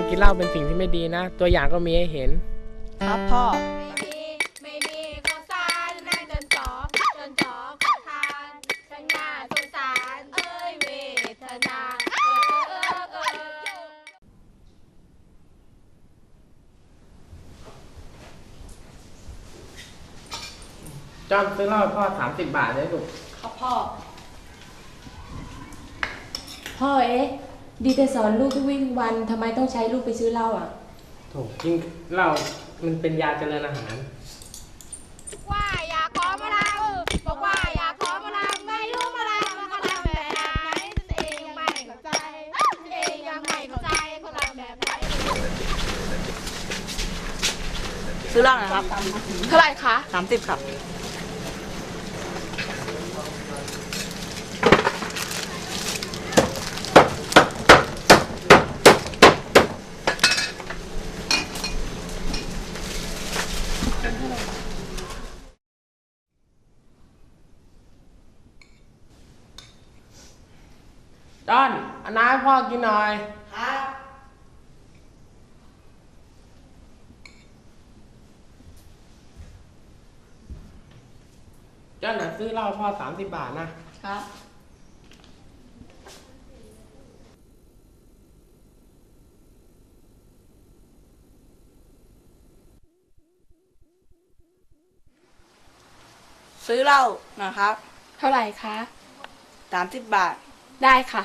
การกินเหล้าเป็นสิ่งที่ไม่ดีนะ ตัวอย่างก็มีให้เห็น ครับพ่อ ไม่มีไม่มีข้าวสารนั่งจนจอจนจอขอทานฉันน่าสงสารเอ้ยเวทนาเออเออเออเออจอนซื้อเหล้าให้พ่อสามสิบบาทเลยลูก ครับพ่อ พ่อเอ๊ะ ดีแต่สอนลูกทุกวิ่งวันทำไมต้องใช้ลูกไปซื้อเหล้าอะ โถกินเหล้ามันเป็นยาเจริญอาหาร ว่าอยากขอมาลังบอกว่าอยากขอมาลังไม่รู้มาลังมันเขาทำแบบไหนฉันเองยังไม่เข้าใจฉันเองยังไม่เข้าใจเขาทำแบบไหนซื้อเหล้าหน่อยครับ เท่าไหร่คะสามสิบครับ จอนเอาน้ำให้พ่อกินหน่อย ครับ จอนน่ะซื้อเหล้าให้พ่อสามสิบบาทนะ ครับ ซื้อเหล้านะครับเท่าไหร่คะสามสิบบาท ได้ค่ะ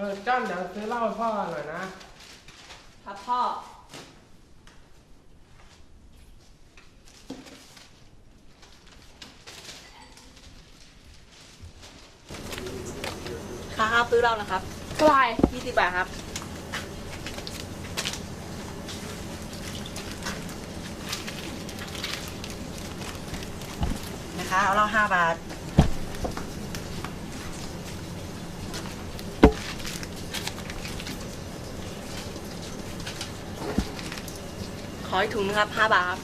ออจอนเดี๋ยวซื้อเหล้าให้พ่อหน่อยนะ ครับพ่อ ครับซื้อเหล้านะครับเท่าไหร่ยี่สิบบาทครับ นะคะเอาเหล้าห้าบาท ขอให้ถุงนึงครับ 5 บาท